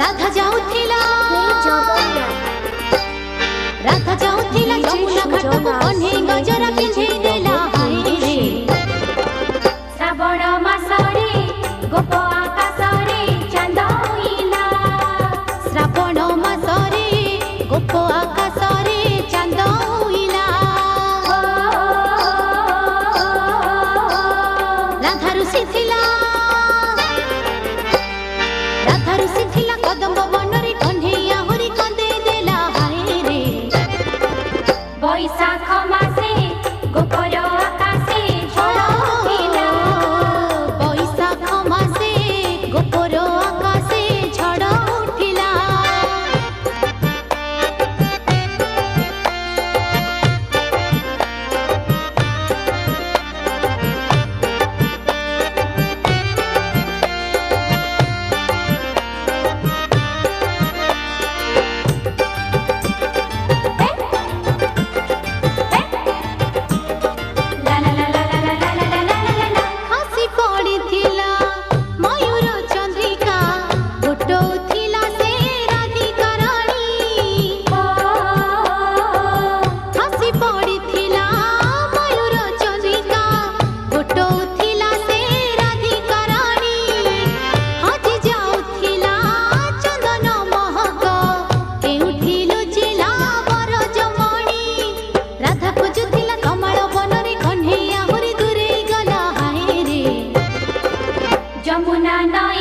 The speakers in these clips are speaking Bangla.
রাধা যাউথিলা রাধা যাউথিলা যমুনা ঘাটକୁ କଣ୍ଢେଇ ଗଜରା ପିନ୍ଧେଇ ଦେଲା ହାଇରେ ଶ୍ରାବଣ ମାସରେ ଗୋପ ଆକାଶରେ ଚାନ୍ଦ ଉଇଲା ଶ୍ରାବଣ ମାସରେ ଗୋପ ଆକାଶ কদম্ব বনরে কণ্ঠে আহরি কাঁদে দেলা হায় রে বৈশাখ মাসে গোপ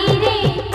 রে